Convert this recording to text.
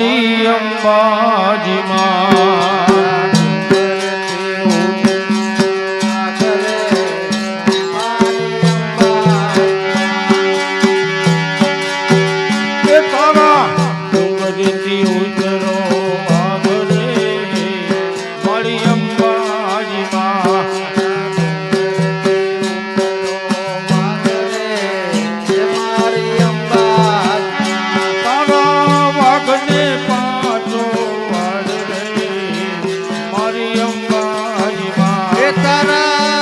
મારી અંબાજી માં Ceará.